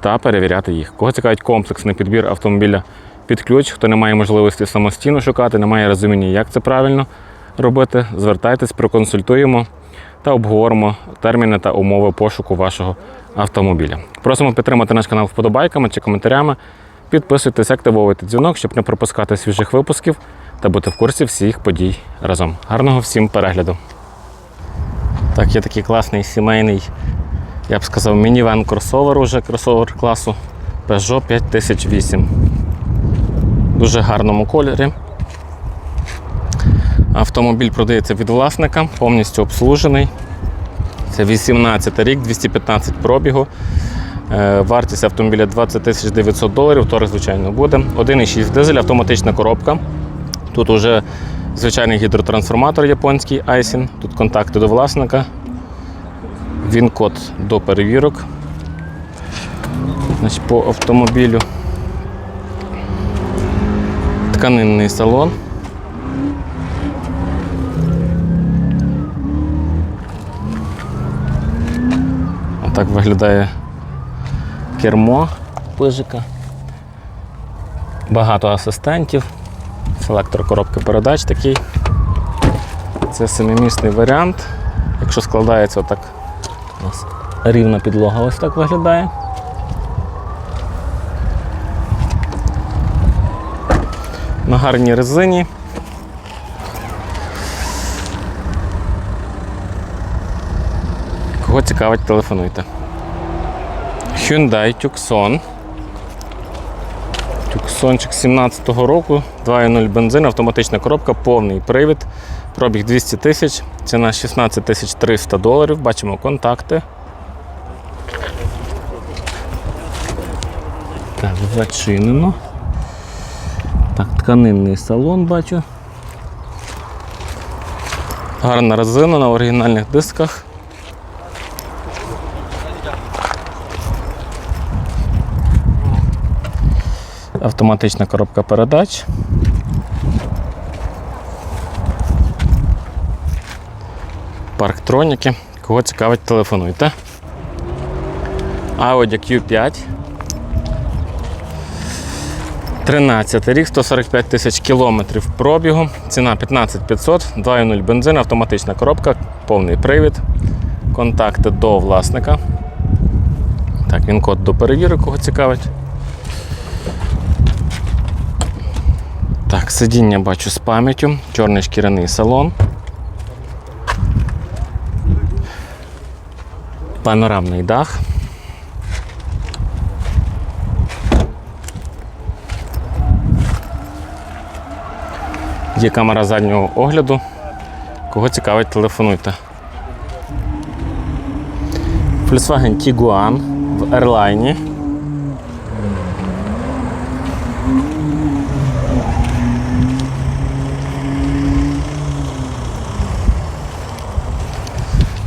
та перевіряти їх. Кого цікавить комплексний підбір автомобіля під ключ, хто не має можливості самостійно шукати, не має розуміння, як це правильно робити, звертайтесь, проконсультуємо та обговоримо терміни та умови пошуку вашого автомобіля. Просимо підтримати наш канал вподобайками чи коментарями. Підписуйтесь, активовуйте дзвінок, щоб не пропускати свіжих випусків та бути в курсі всіх подій разом. Гарного всім перегляду! Так, є такий класний сімейний я б сказав, мінівен кросовер уже кросовер класу Peugeot 5008. В дуже гарному кольорі. Автомобіль продається від власника, повністю обслужений. Це 18 рік, 215 пробігу. Е, Вартість автомобіля 20 900 доларів, торг, звичайно, буде. 1,6 дизель, автоматична коробка. Тут уже звичайний гідротрансформатор японський Aisin. Тут контакти до власника. Він код до перевірок. Значить, По автомобілю тканинний салон. Отак виглядає кермо пижика. Багато асистентів. Селектор коробки передач такий. Це семимісний варіант. Якщо складається отак нас рівна підлога ось так виглядає. На гарній резині. Кого цікавить, телефонуйте. Hyundai Tucson. Tucsonчик 17-го року, 2.0 бензин, автоматична коробка, повний привід, пробіг 200 тисяч, ціна 16 тисяч 300 доларів. Бачимо контакти. Так, зачинено. Так, тканинний салон бачу. Гарна резина на оригінальних дисках. Автоматична коробка передач. Парктроніки. Кого цікавить, телефонуйте. Audi Q5. 13 рік, 145 тисяч кілометрів пробігу. Ціна 15 500, 2.0 бензин, автоматична коробка, повний привід. Контакти до власника. Так, він код до перевірок, кого цікавить. Так, сидіння бачу з пам'яттю, чорний шкіряний салон. Панорамний дах. Є камера заднього огляду. Кого цікавить, телефонуйте. Volkswagen Tiguan в Airline.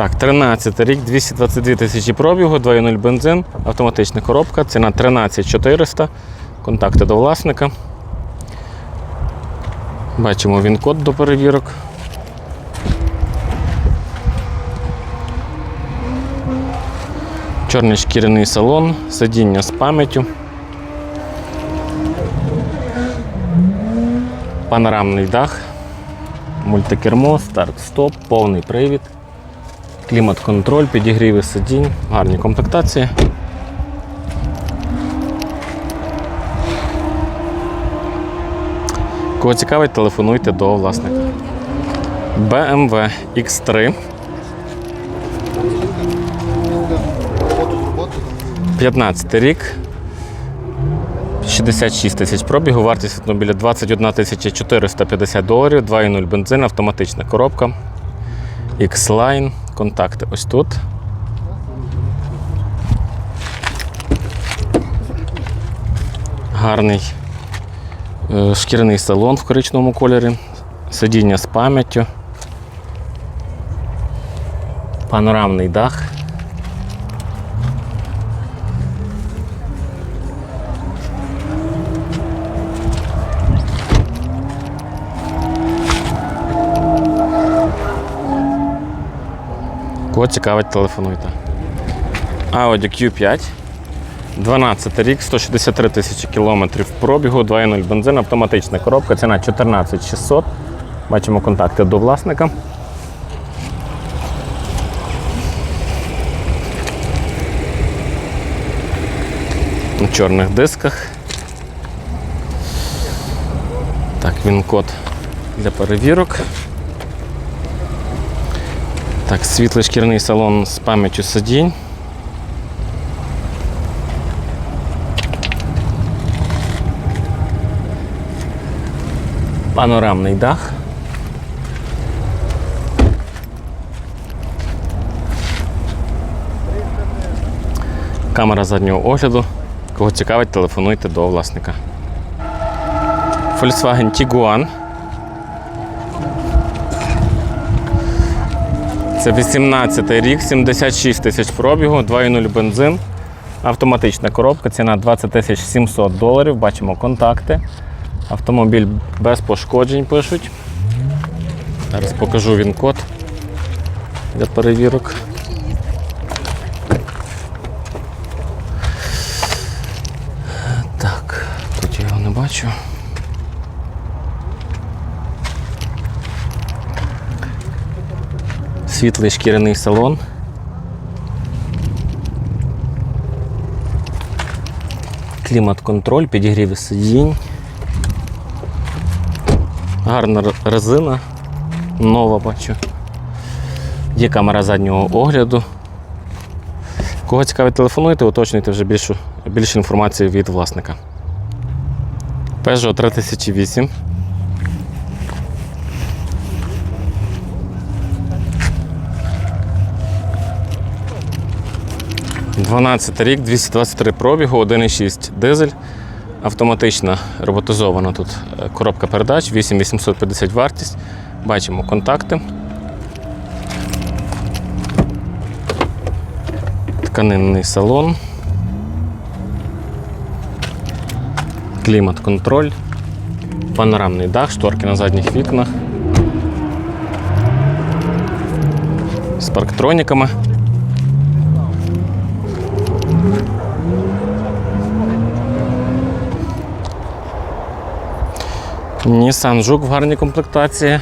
Так, 13 рік, 222 тисячі пробігу, 2.0 бензин, автоматична коробка, ціна 13 400, контакти до власника. Бачимо він код до перевірок. Чорний шкіряний салон, сидіння з пам'яттю. Панорамний дах, мультикермо, старт-стоп, повний привід, клімат-контроль, підігріви сидінь, гарні комплектації. Кого цікавить, телефонуйте до власника. BMW X3. 15 рік. 66 тисяч пробігу, вартість автомобіля 21 тисяча 450 доларів, 2.0 бензин, автоматична коробка. X-Line, контакти ось тут. Гарний е, шкіряний салон в коричневому кольорі, сидіння з пам'яттю, панорамний дах. Кого цікавить, телефонуйте. Audi Q5. 12 рік, 163 тисячі кілометрів пробігу, 2.0 бензин, автоматична коробка, ціна 14 600. Бачимо контакти до власника. На чорних дисках. Так, він код для перевірок. Так, світлий шкірний салон з пам'яттю сидінь. Панорамний дах. Камера заднього огляду. Кого цікавить, телефонуйте до власника. Volkswagen Tiguan. Це 18 рік, 76 тисяч пробігу, 2.0 бензин. Автоматична коробка, ціна 20 тисяч 700 доларів. Бачимо контакти. Автомобіль без пошкоджень пишуть. Зараз покажу він код для перевірок. Так, тут я його не бачу. Світлий шкіряний салон. Клімат-контроль, підігрів сидінь. Гарна резина, нова бачу. Є камера заднього огляду. Кого цікавить, телефонуйте, уточнюйте вже більшу, більше інформації від власника. Peugeot 3008. Дванадцятий рік, 223 пробігу, 1,6 дизель. Автоматична роботизована тут е, коробка передач, 8850 вартість. Бачимо контакти. Тканинний салон. Клімат-контроль. Панорамний дах, шторки на задніх вікнах. З парктроніками. Nissan Жук в гарній комплектації.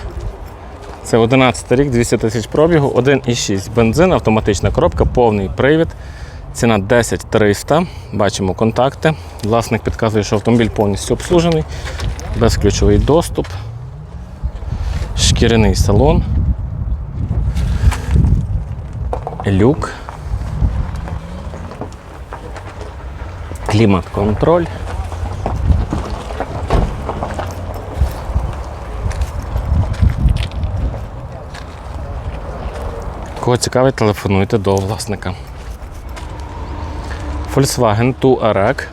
Це 11 рік, 200 тисяч пробігу, 1,6 бензин, автоматична коробка, повний привід. Ціна 10 300. Бачимо контакти. Власник підказує, що автомобіль повністю обслужений, безключовий доступ, шкіряний салон, люк, клімат-контроль. Кого цікавить, телефонуйте до власника. Volkswagen Touareg.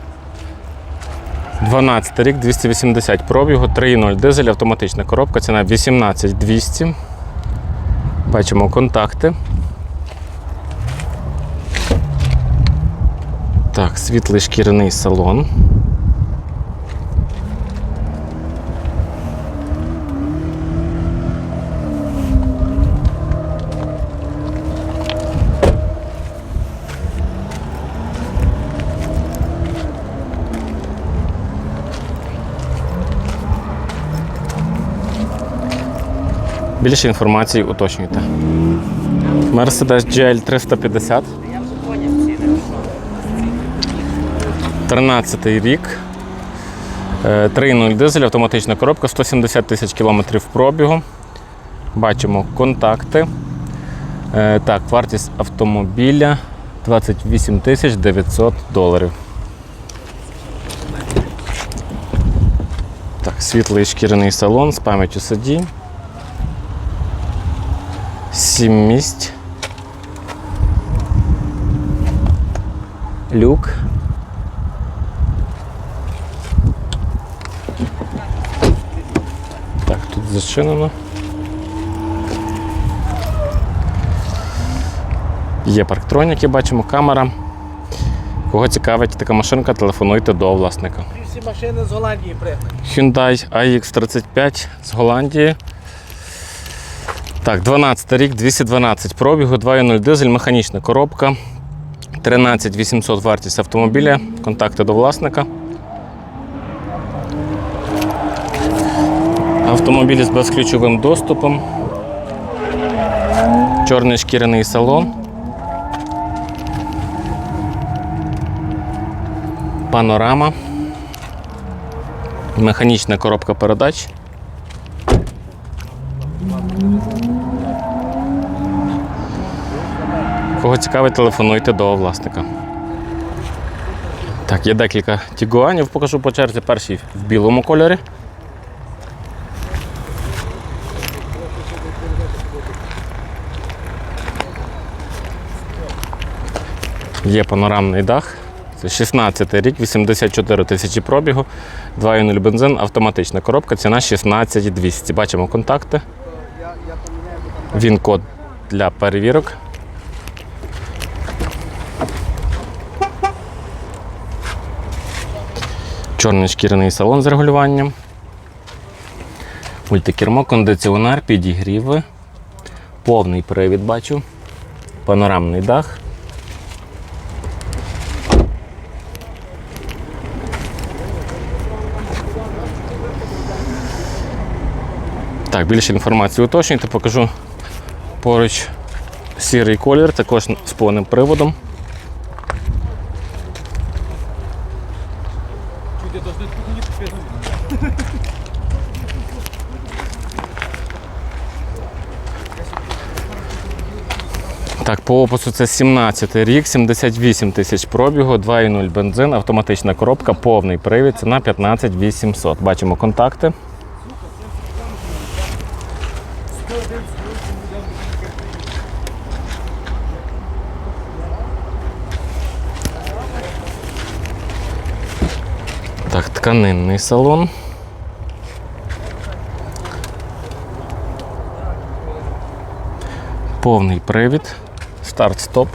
12 рік, 280 пробігу, 3.0 дизель, автоматична коробка, ціна 18200. Бачимо контакти. Так, світлий шкіряний салон. Більше інформації уточнюйте. Mercedes GL 350. 13 рік. Е, 3.0 дизель, автоматична коробка, 170 тисяч кілометрів пробігу. Бачимо контакти. Е, Так, вартість автомобіля 28 тисяч 900 доларів. Так, світлий шкіряний салон з пам'яттю сидінь. Сімість. Люк. Так, тут зачинено. Є парктроніки, бачимо, камера. Кого цікавить така машинка, телефонуйте до власника. Всі машини з Голландії пригнані. Hyundai AX35 з Голландії. Так, 12 рік, 212 пробігу, 2.0 дизель, механічна коробка. 13 800 вартість автомобіля. Контакти до власника. Автомобіль з безключовим доступом. Чорний шкіряний салон. Панорама. Механічна коробка передач. Кого цікавить, телефонуйте до власника. Так, є декілька тігуанів, покажу по черзі. Перший в білому кольорі. Є панорамний дах. Це 16 рік, 84 тисячі пробігу, 2.0 бензин, автоматична коробка, ціна 16 200. Бачимо контакти. Він код для перевірок. Чорний шкіряний салон з регулюванням. Мультикермо, кондиціонер, підігріви. Повний привід бачу. Панорамний дах. Так, більше інформації уточнюйте, покажу поруч сірий колір, також з повним приводом. По опису це 17 рік, 78 тисяч пробігу, 2,0 бензин, автоматична коробка, повний привід, ціна 15 800. Бачимо контакти. Так, тканинний салон. Повний привід. Старт-стоп.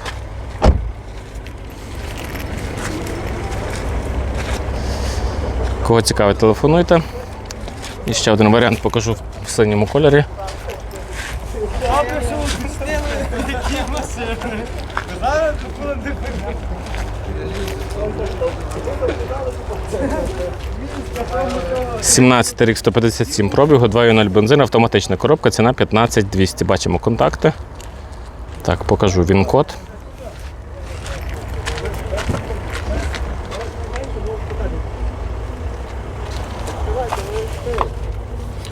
Кого цікавить, телефонуйте. І ще один варіант покажу в синьому кольорі. – 17 рік 157 пробігу, 2.0 бензин, автоматична коробка, ціна 15 200. Бачимо контакти. Так, покажу він код.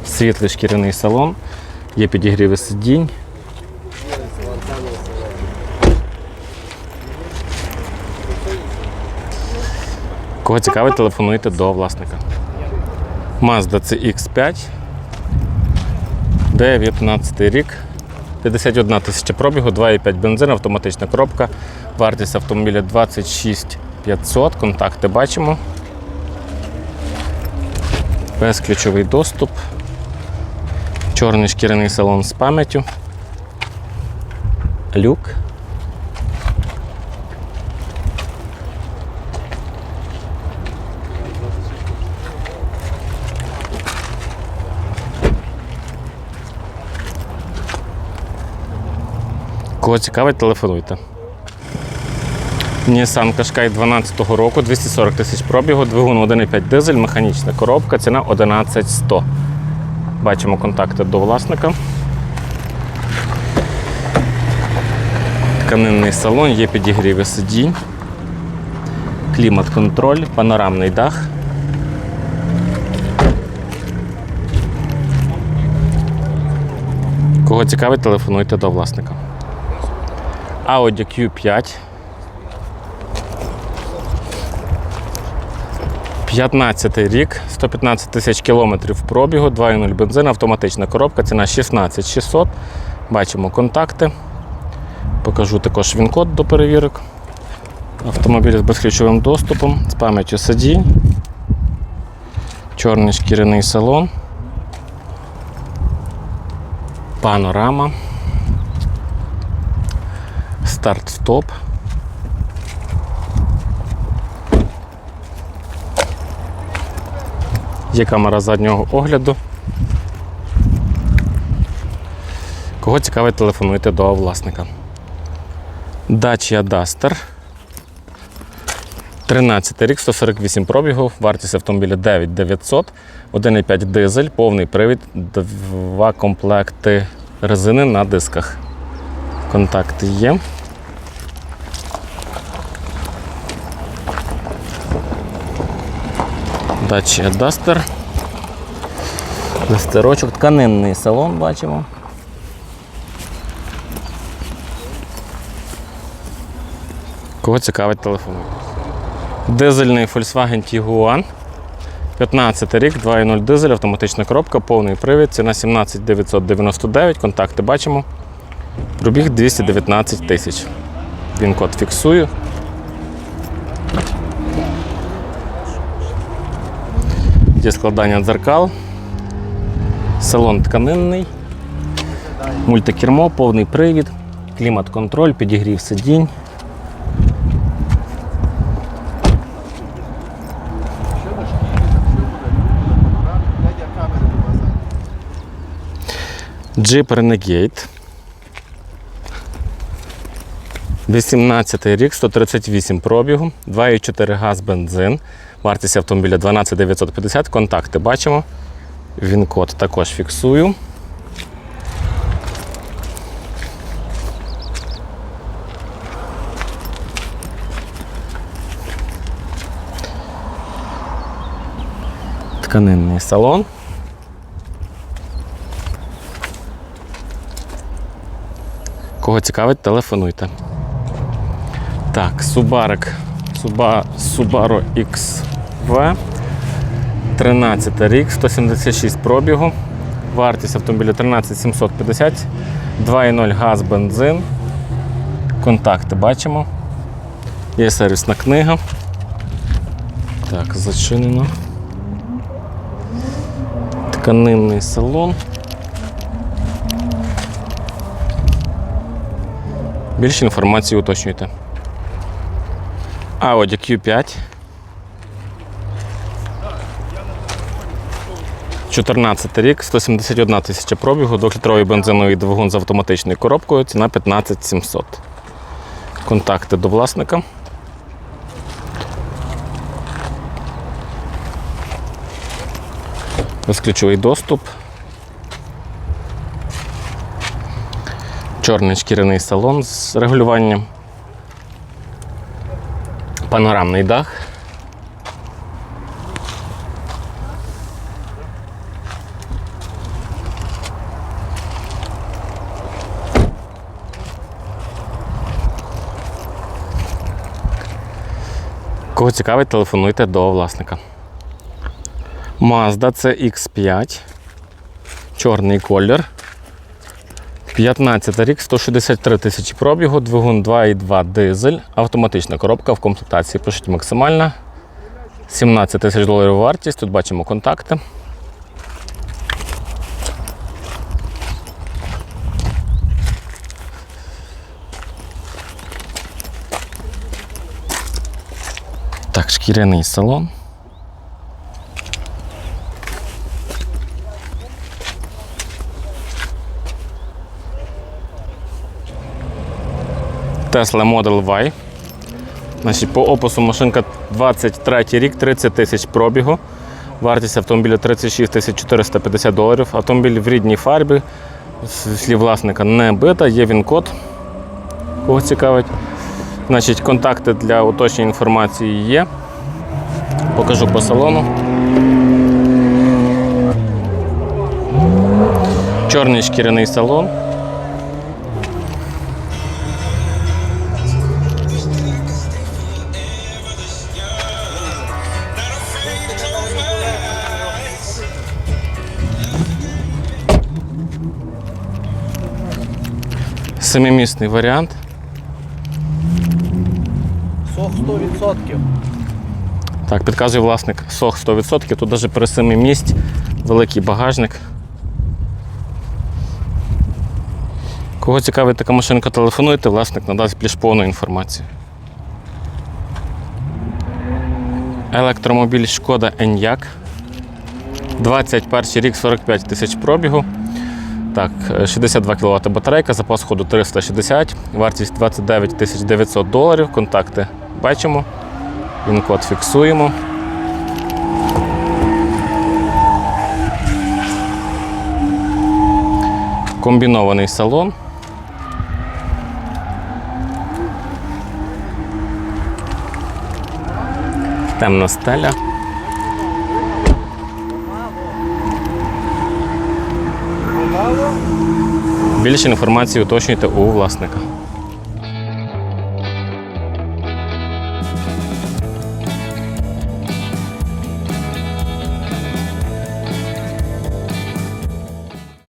Світлий шкіряний салон, є підігріви сидінь. Кого цікавить, телефонуйте до власника. Mazda CX5. 19 рік. 51 тисяча пробігу, 2,5 бензин, автоматична коробка. Вартість автомобіля 26 500. Контакти бачимо. Безключовий доступ. Чорний шкіряний салон з пам'яттю. Люк. Кого цікавить, телефонуйте. Nissan Qashqai 12 року, 240 тисяч пробігу, двигун 1,5 дизель, механічна коробка, ціна 11100. Бачимо контакти до власника. Тканинний салон, є підігріви сидінь, клімат-контроль, панорамний дах. Кого цікавить, телефонуйте до власника. Audi Q5. 15 рік, 115 тисяч кілометрів пробігу, 2.0 бензин, автоматична коробка, ціна 16 600. Бачимо контакти. Покажу також він-код до перевірок. Автомобіль з безключовим доступом, з пам'яттю сидінь, чорний шкіряний салон. Панорама. Старт-стоп. Є камера заднього огляду. Кого цікавить, телефонуйте до власника. Dacia Duster. 13 рік, 148 пробігу, вартість автомобіля 9900, 1,5 дизель, повний привід, два комплекти резини на дисках. Контакти є. Dacia Duster. Листерочок, тканинний салон бачимо. Кого цікавить телефон? Дизельний Volkswagen Tiguan. 15 рік, 2.0 дизель, автоматична коробка, повний привід, ціна 17 999, контакти бачимо. Пробіг 219 тисяч. Він код фіксую. Є складання дзеркал. Салон тканинний. Мультикермо, повний привід, клімат-контроль, підігрів сидінь. Jeep Renegade. 18 рік, 138 пробігу, 2,4 газ бензин. Вартість автомобіля 12 950. Контакти бачимо. Він код також фіксую. Тканинний салон. Кого цікавить, телефонуйте. Так, Субарик. Subaru XV. 13 рік, 176 пробігу. Вартість автомобіля 13 750, 2,0 газ, бензин. Контакти бачимо. Є сервісна книга. Так, зачинено. Тканинний салон. Більше інформації уточнюйте. Audi Q5. 14 рік, 171 тисяча пробігу, 2-літровий бензиновий двигун з автоматичною коробкою, ціна 15 700. Контакти до власника. Безключовий доступ. Чорний шкіряний салон з регулюванням. Панорамний дах. Кого цікавить, телефонуйте до власника. Mazda CX5. Чорний колір. 15 рік, 163 тисячі пробігу, двигун 2,2 дизель, автоматична коробка в комплектації пишуть максимальна. 17 тисяч доларів вартість. Тут бачимо контакти. Так, шкіряний салон. Tesla Model Y. Значить, по опису машинка 23 рік, 30 тисяч пробігу. Вартість автомобіля 36 тисяч 450 доларів. Автомобіль в рідній фарбі. Слів власника не бита, є він код. Кого цікавить. Значить, контакти для уточнення інформації є. Покажу по салону. Чорний шкіряний салон. Семимісний варіант. Сох 100%. Так, підказує власник сох 100%. Тут навіть при 7 місць великий багажник. Кого цікавить така машинка, телефонуйте, власник надасть більш повну інформацію. Електромобіль Шкода Enyaq. 21 рік 45 тисяч пробігу. Так, е, 62 кВт батарейка, запас ходу 360, вартість 29 тисяч 900 доларів. Контакти бачимо. Він код фіксуємо. Комбінований салон. Темна стеля. Більше інформації уточнюйте у власника.